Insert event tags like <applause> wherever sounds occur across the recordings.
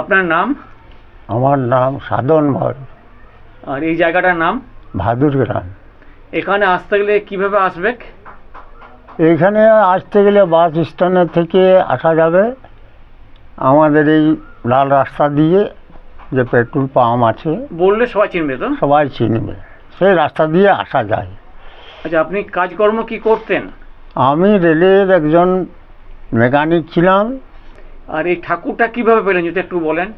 আপনার নাম? আমার নাম সাধন ভর আর এই জায়গাটার নাম? ভাদুর গ্রাম। এখানে আসতে গেলে কীভাবে আসবে? এইখানে আসতে গেলে বাস স্ট্যান্ডের থেকে আসা যাবে। আমাদের এই লাল রাস্তা দিয়ে যে পেট্রোল পাম্প আছে বললে সবাই চিনবে তো? সবাই চিনবে। সেই রাস্তা দিয়ে আসা যায়। আচ্ছা আপনি কাজকর্ম কি করতেন? আমি রেলের একজন মেকানিক ছিলাম। আর এই ঠাকুরটা কীভাবে পেলেন যদি একটু বলেন?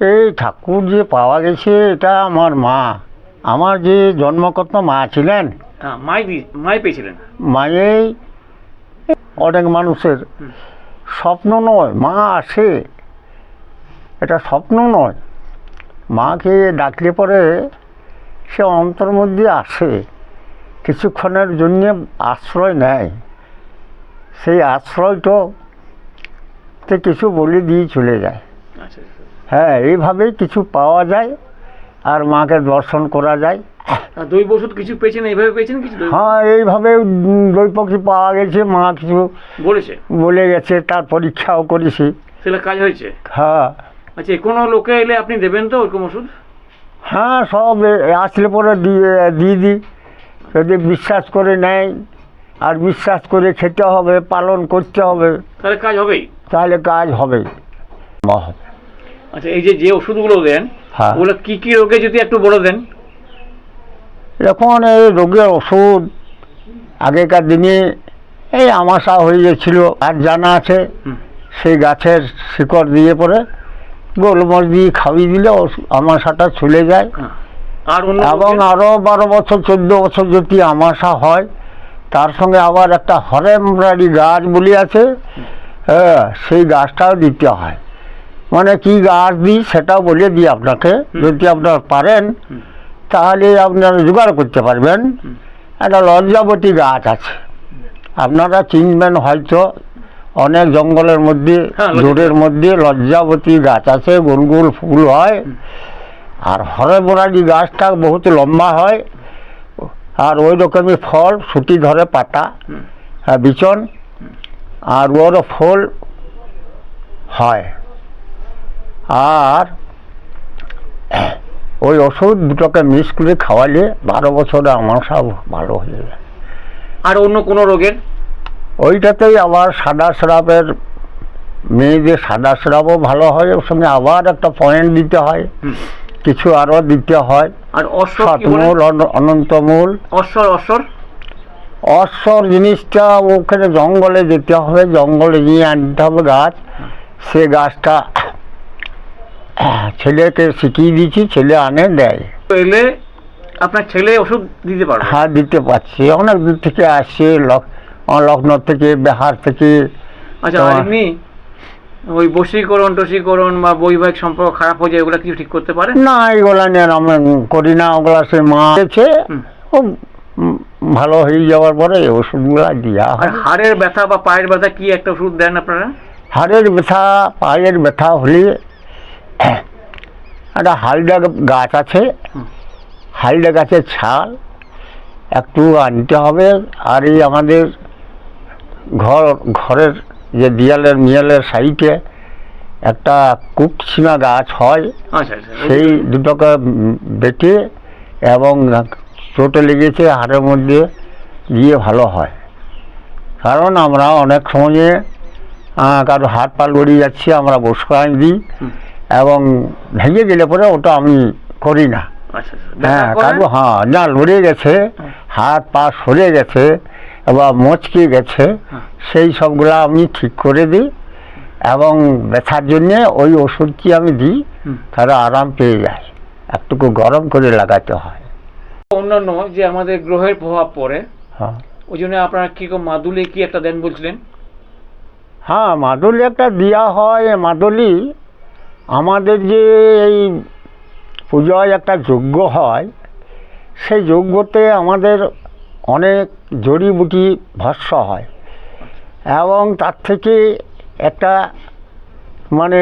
এই ঠাকুর যে পাওয়া গেছে এটা আমার মা। আমার যে জন্মকর্তা মা ছিলেন হ্যাঁ মাই মাই পেয়েছিলেন। মায়েই অনেক মানুষের স্বপ্ন নয় মা আসে। এটা স্বপ্ন নয়। মাকে ডাকলে পরে সে অন্তর মধ্যে আসে। কিছুক্ষণের জন্য আশ্রয় নেয়। সেই আশ্রয়টা তে কিছু বলে দিয়ে চলে যায়। আচ্ছা আচ্ছা। হ্যাঁ এইভাবেই কিছু পাওয়া যায় আর মাকে দর্শন করা যায়। দৈব ওষুধ কিছু পেয়েছেন? এইভাবে পেয়েছেন কিছু হ্যাঁ এইভাবে দই পাওয়া গেছে মা কিছু বলেছে? বলে গেছে তার পরীক্ষাও করেছি। সেটা কাজ হয়েছে? হ্যাঁ। আচ্ছা কোনো লোকে এলে আপনি দেবেন তো ওরকম ওষুধ? হ্যাঁ সব আসলে পরে দিয়ে দিয়ে দিই। যদি বিশ্বাস করে নেয় আর বিশ্বাস করে খেতে হবে পালন করতে হবে। তাহলে কাজ হবেই? তাহলে কাজ হবে। আচ্ছা এই যে যে ওষুধগুলো দেন হ্যাঁ। ওগুলো কি কি রোগে যদি একটু বলে দেন? এখন এই রোগের ওষুধ আগেকার দিনে এই আমাশা হয়ে গেছিল। আর জানা আছে সেই গাছের শিকড় দিয়ে পরে গোলমরিচ দিয়ে খাইয়ে দিলে আমাশাটা চলে যায়। হ্যাঁ। আর এবং আরও বারো বছর চোদ্দ বছর যদি আমাশা হয় তার সঙ্গে আবার একটা হরেমরারি গাছ বলি আছে হ্যাঁ সেই গাছটাও দিতে হয়। মানে কি গাছ দিই সেটাও বলে দিই আপনাকে যদি আপনার পারেন তাহলে আপনারা জোগাড় করতে পারবেন। একটা লজ্জাবতী গাছ আছে। আপনারা চিনবেন হয়তো অনেক জঙ্গলের মধ্যে হ্যাঁ, জোরের মধ্যে লজ্জাবতী গাছ আছে গোল গোল ফুল হয়। আর হরে মোরালি গাছটা বহুত লম্বা হয়। আর ওই রকমই ফল সুটি ধরে পাতা হ্যাঁ, বিচন। আর ওর ফল হয়। আর ওই ওষুধ দুটোকে মিক্স করে খাওয়ালে বারো বছরে আমার সব ভালো হয়ে যাবে আর অন্য কোনো রোগের? ওইটাতেই আবার সাদা স্রাবের মেয়েদের সাদা স্রাবও ভালো হয় ওর সঙ্গে আবার একটা পয়েন্ট দিতে হয়। কিছু আরও দিতে হয়। আর অশ্বর অনন্তমূল। অশ্বর অশ্বর? অশ্বর জিনিসটা ওখানে জঙ্গলে যেতে হবে জঙ্গলে নিয়ে আনতে হবে গাছ। সে গাছটা ছেলেকে শিখিয়ে দিয়েছি ছেলে আনে দেয়। এলে আপনার ছেলে ওষুধ দিতে পারে হ্যাঁ দিতে পারছি। অনেক দূর থেকে আসছে লখনৌ থেকে বিহার থেকে। আচ্ছা এমনি ওই বশীকরণ টসীকরণ বা বৈবাহিক সম্পর্ক খারাপ হয়ে যায় ওগুলো কিছু ঠিক করতে পারে না এগুলা নিয়ে আমি করি না। ওগুলা সে মা আছে ও ভালো হয়ে যাওয়ার পরে ওষুধগুলো দেওয়া হয়। হাড়ের ব্যথা বা পায়ের ব্যথা কি একটা ওষুধ দেন আপনারা? হাড়ের ব্যথা পায়ের ব্যথা হলে <clears throat> একটা হালদা গাছ আছে। হালদা গাছের ছাল একটু আনতে হবে। আর এই আমাদের ঘর ঘরের যে দেয়ালের মিয়ালের সাইডে একটা কুকছিমা গাছ হয়। আচ্ছা আচ্ছা। সেই দুটোকে বেটে এবং চোটে লেগেছে হাড়ের মধ্যে দিয়ে ভালো হয়। কারণ আমরা অনেক সময়ে কারও হাত পা লড়িয়ে যাচ্ছে আমরা বসকান দিই এবং ভেঙে গেলে পরে ওটা আমি করি না। আচ্ছা আচ্ছা। হ্যাঁ কারও হ্যাঁ না লড়ে গেছে হাত পা সরে গেছে বা মচকে গেছে সেই সবগুলো আমি ঠিক করে দিই এবং ব্যথার জন্যে ওই ওষুধটি আমি দিই। তারা আরাম পেয়ে যায়। একটুকু গরম করে লাগাতে হয়। অন্যান্য যে আমাদের গ্রহের প্রভাব পড়ে হ্যাঁ। ওই জন্য আপনারা কি মাদুলি কি একটা দেন বলছিলেন? হ্যাঁ মাদুলি একটা দেওয়া হয়। মাদুলি আমাদের যে এই পুজোয় একটা যজ্ঞ হয় সেই যজ্ঞতে আমাদের অনেক জড়িবুটি ভস্য হয়। এবং তার থেকে একটা মানে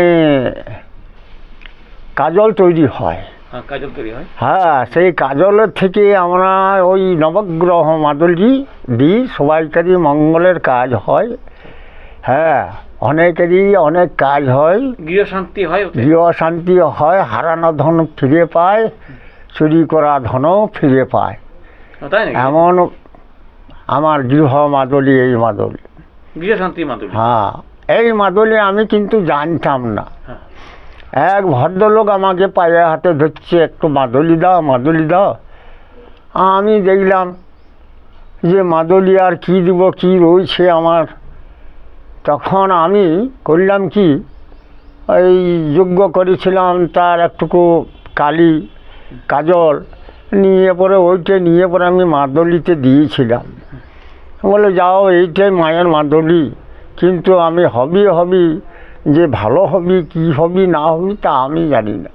কাজল তৈরি হ্যাঁ। কাজল তৈরি হয়? হ্যাঁ সেই কাজলের থেকে আমরা ওই নবগ্রহ মাদুলি দিই সবাইকারই মঙ্গলের কাজ হয়। হ্যাঁ অনেকেরই অনেক কাজ হয়। গৃহ শান্তি হয় ওতে? গৃহ শান্তি হয় হারানো ধন ফিরে পায় চুরি করা ধনও ফিরে পায়। এমন আমার গৃহ মাদলি এই মাদলি। গৃহ শান্তি মাধুরী হ্যাঁ এই মাদলি আমি কিন্তু জানতাম না। হ্যাঁ। এক ভদ্রলোক আমাকে পায়ে হাতে ধরছে, একটু মাদলি দাও মাদলি দাও। আমি দেখলাম যে মাদলি আর কি দিব, কি রয়েছে আমার। তখন আমি করলাম কি, এই যজ্ঞ করেছিলাম তার একটুকু কালি, কাজল, নিয়ে পরে ওইটা নিয়ে পরে আমি মাদলিতে দিয়েছিলাম। বলে, যাও, এইটাই মায়ের মাদলি। কিন্তু আমি হবি হবি যে ভালো হবি, কি হবি, না হবি, তা আমি জানি না।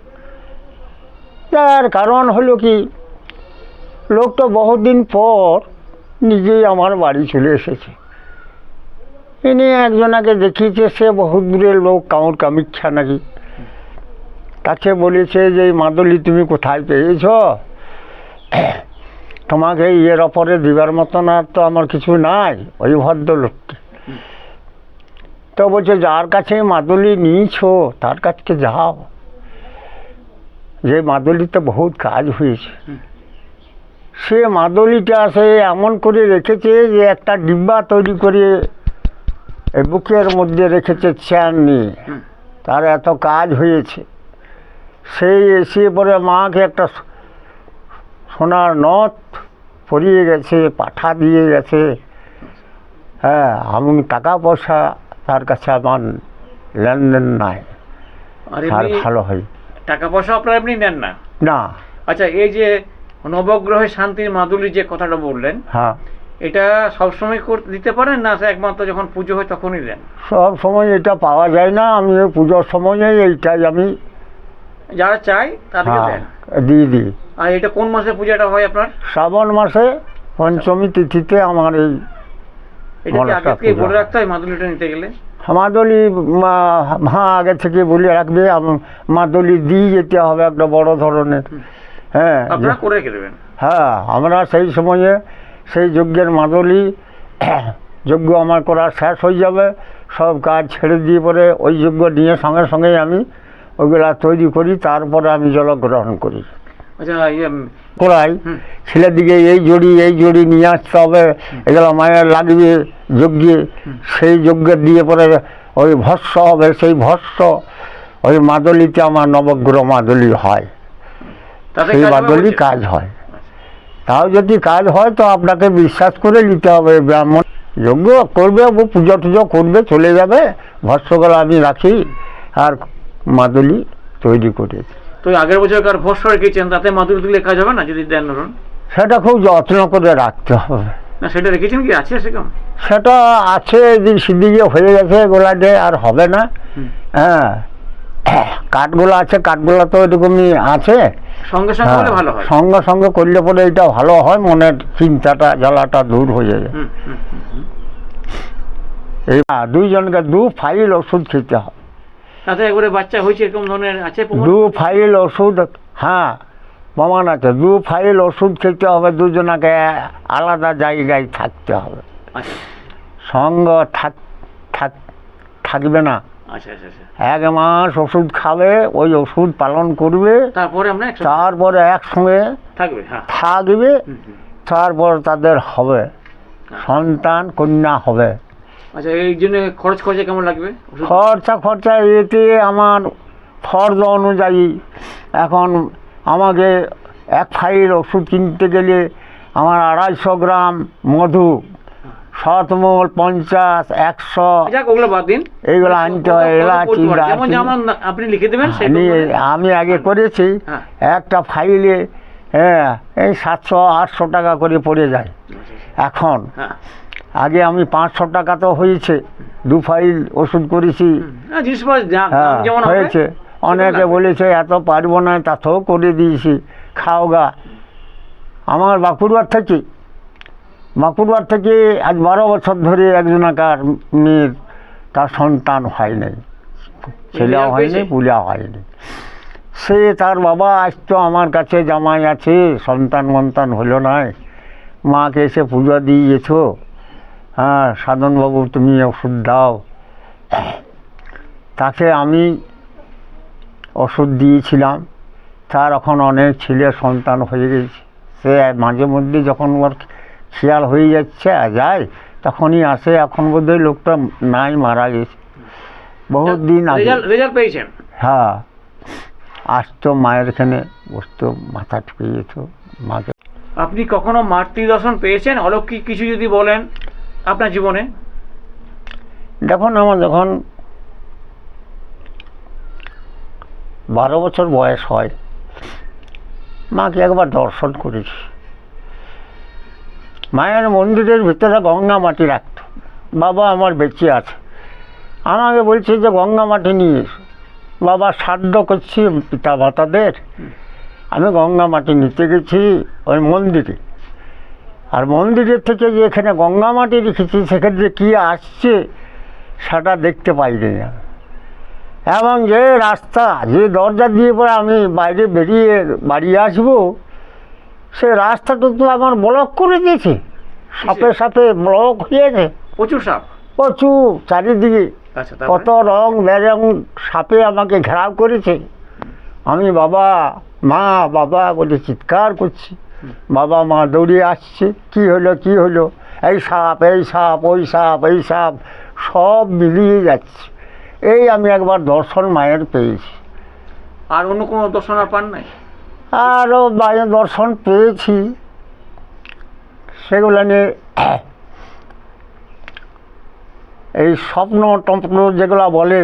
তার কারণ হলো কি, লোকটা বহুদিন পর নিজেই আমার বাড়ি চলে এসেছে। এনে একজনাকে দেখিয়েছে, সে বহুত দূরের লোক কামড় কামিচ্ছা নাকি। তাকে বলেছে যে, মাদলি, তুমি কোথায় পেয়েছ? তোমাকে ইয়ের ওপরে দিবার মতন আর তো আমার কিছু নাই, ওই ভদ্রলোককে। তো বলছে, যার কাছে মাদুলি নিয়েছো, তার কাছকে যাও। যে মাদুলিতে বহুত কাজ হয়েছে। সে মাদুলিটা সে এমন করে রেখেছে যে একটা ডিব্বা তৈরি করে বুকের মধ্যে রেখেছে চেয়ার নিয়ে। তার এত কাজ হয়েছে। সেই এসে পরে মাকে একটা সোনার নথ পরিয়ে গেছে, পাঠা দিয়ে গেছে। হ্যাঁ আমি টাকা পয়সা তার কাছে আমার লেনদেন নাই। আর ভালো হয়। টাকা পয়সা আপনারা এমনি নেন না? না। আচ্ছা এই যে নবগ্রহে শান্তির মাদুলি যে কথাটা বললেন হ্যাঁ। এটা সবসময় করতে দিতে পারেন না সে একমাত্র যখন পুজো হয় তখনই দেন? সব সময় এটা পাওয়া যায় না আমি পুজোর সময়ে এইটাই আমি যারা চাই তাদেরকে হ্যাঁ দেন। দিয়ে দিই। আর এটা কোন মাসে পূজাটা হয় আপনার? শ্রাবণ মাসে পঞ্চমী তিথিতে আমার এই এটা কি মনসা আগে থেকে পূজা বলে হয়। রাখতে হয় মাদুলিটা নিতে গেলে? মাদলি হ্যাঁ আগে থেকে বলে রাখবে আম- মাদলি দিয়ে যেতে হবে একটা বড় ধরনের। হ্যাঁ করে দেবেন। হ্যাঁ আমরা সেই সময়ে সেই যজ্ঞের মাদলি <clears throat> যজ্ঞ আমার করা শেষ হয়ে যাবে। সব কাজ ছেড়ে দিয়ে পরে ওই যজ্ঞ নিয়ে সঙ্গে সঙ্গে আমি ওইগুলা তৈরি করি তারপরে আমি জলগ্রহণ করি। করাই হুম। ছেলের দিকে এই জড়ি এই জড়ি নিয়ে আসতে হবে। এগুলো মায়ের লাগবে যজ্ঞে। সেই যজ্ঞে দিয়ে পরে ওই ভস্য হবে সেই ভস্য। ওই মাদলিতে আমার নবগ্রহ মাদলি হয়। সেই মাদলি কাজ হয়। তাও যদি কাজ হয় তো আপনাকে বিশ্বাস করে নিতে হবে। ব্রাহ্মণ যজ্ঞ করবে ও পুজো টুজো করবে চলে যাবে। ভস্যগুলো আমি রাখি আর মাদলি তৈরি করে দিই। তো আগের বছর কার ভস্য রেখেছেন? তাতে মাদুলি দিলে কাজ হবে না যদি দেন ধরুন? সেটা খুব যত্ন করে রাখতে হবে। না সেটা রেখেছেন কি? আছে সেরকম? সেটা আছে এদিক সেদিকে হয়ে গেছে গোলাটে আর হবে না। হ্যাঁ। কাঠগুলো আছে কাঠগুলো তো এরকমই আছে। সঙ্গে সঙ্গে হ্যাঁ, হলে ভালো হয়। সঙ্গে সঙ্গে করলে পরে এটা ভালো হয় মনের চিন্তাটা জ্বালাটা দূর হয়ে হুম। এই হ্যাঁ, দুইজনকে দু ফাইল ওষুধ খেতে হবে তাতে একবারে বাচ্চা হয়েছে এরকম ধরনের আছে দু ফাইল ওষুধ হ্যাঁ প্রমাণ আছে। দু ফাইল ওষুধ খেতে হবে দুজনাকে আলাদা জায়গায় থাকতে হবে। আচ্ছা। সঙ্গ থাক থাক থাকবে না। আচ্ছা আচ্ছা এক মাস ওষুধ খাবে ওই ওষুধ পালন করবে। তারপরে আমরা তারপরে একসঙ্গে থাকবে হ্যাঁ। থাকবে। তারপর তাদের হবে। সন্তান কন্যা হবে। আচ্ছা এই জন্য খরচ খরচা কেমন লাগবে? খরচা খরচা এতে আমার ফর্দ অনুযায়ী এখন আমাকে এক ফাইল ওষুধ কিনতে গেলে আমার আড়াইশো গ্রাম মধু শতমূল পঞ্চাশ একশো। ওগুলো বাদ দিন। এইগুলো আনতে হয় এলাচি আপনি লিখে দেবেন আমি আগে করেছি হ্যাঁ। একটা ফাইলে হ্যাঁ এই সাতশো আটশো টাকা করে পড়ে যায়। আচ্ছা, আচ্ছা। এখন হ্যাঁ। আগে আমি পাঁচশো টাকা তো হয়েছে দু ফাইল ওষুধ করেছি। হ্যাঁ, হ্যাঁ হয়েছে। অনেকে বলেছে এত পারব না তাতেও করে দিয়েছি। খাও গা। আমার বাঁকুড়ার থেকে বাঁকুড়ার থেকে আজ বারো বছর ধরে একজন একজনাকার মেয়ের তার সন্তান হয় নাই। ছেলেও হয়নি? পূজা হয়নি। সে তার বাবা আসতো আমার কাছে জামাই আছে সন্তান মন্তান হলো নাই। মাকে এসে পূজা দিয়েছ। হ্যাঁ সাধনবাবু তুমি ওষুধ দাও। তাকে আমি ওষুধ দিয়েছিলাম। তার এখন অনেক ছেলে সন্তান হয়ে গেছে। সে মাঝে মধ্যে যখন ওর খেয়াল হয়ে যাচ্ছে যায় তখনই আসে। এখন বোধহয় লোকটা নাই মারা গেছে। বহুত দিন আগে। রেজাল্ট রেজাল্ট পেয়েছেন? হ্যাঁ। আসতো মায়ের এখানে বসতো মাথা ঠুকে যেত। মাকে আপনি কখনো মাতৃ দর্শন পেয়েছেন? অলৌকিক কিছু যদি বলেন। আপনার জীবনে? দেখুন, আমার যখন বারো বছর বয়স হয়, মাকে একবার দর্শন করেছি। মায়ের মন্দিরের ভিতরে গঙ্গা মাটি রাখত। বাবা আমার বেঁচে আছে। আমাকে বলছে যে, গঙ্গা মাটি নিয়ে বাবা শ্রাদ্ধ করছি পিতা মাতাদের আমি গঙ্গা মাটি নিতে গেছি ওই মন্দিরে। আর মন্দিরের থেকে যে এখানে গঙ্গা মাটি রেখেছি সেখানে যে কী আসছে সেটা দেখতে পাইনি না। এবং যে রাস্তা যে দরজা দিয়ে পরে আমি বাইরে বেরিয়ে বাড়ি আসব সে রাস্তাটা তো আমার ব্লক করে দিয়েছে। সাপে সাপে ব্লক হয়েছে প্রচুর সাপ? প্রচুর চারিদিকে। আচ্ছা কত রং বেরং সাপে আমাকে ঘেরাও করেছে। আমি বাবা মা বাবা বলে চিৎকার করছি। বাবা মা দৌড়িয়ে আসছে কি হলো কি হলো? এই সাপ এই সাপ ওই সাপ এই সাপ সব মিলিয়ে যাচ্ছে। এই আমি একবার দর্শন মায়ের পেয়েছি। আর অন্য কোনো দর্শন আর পান নাই? আরও মায়ের দর্শন পেয়েছি। সেগুলো নিয়ে এই স্বপ্ন টপ্ন যেগুলো বলে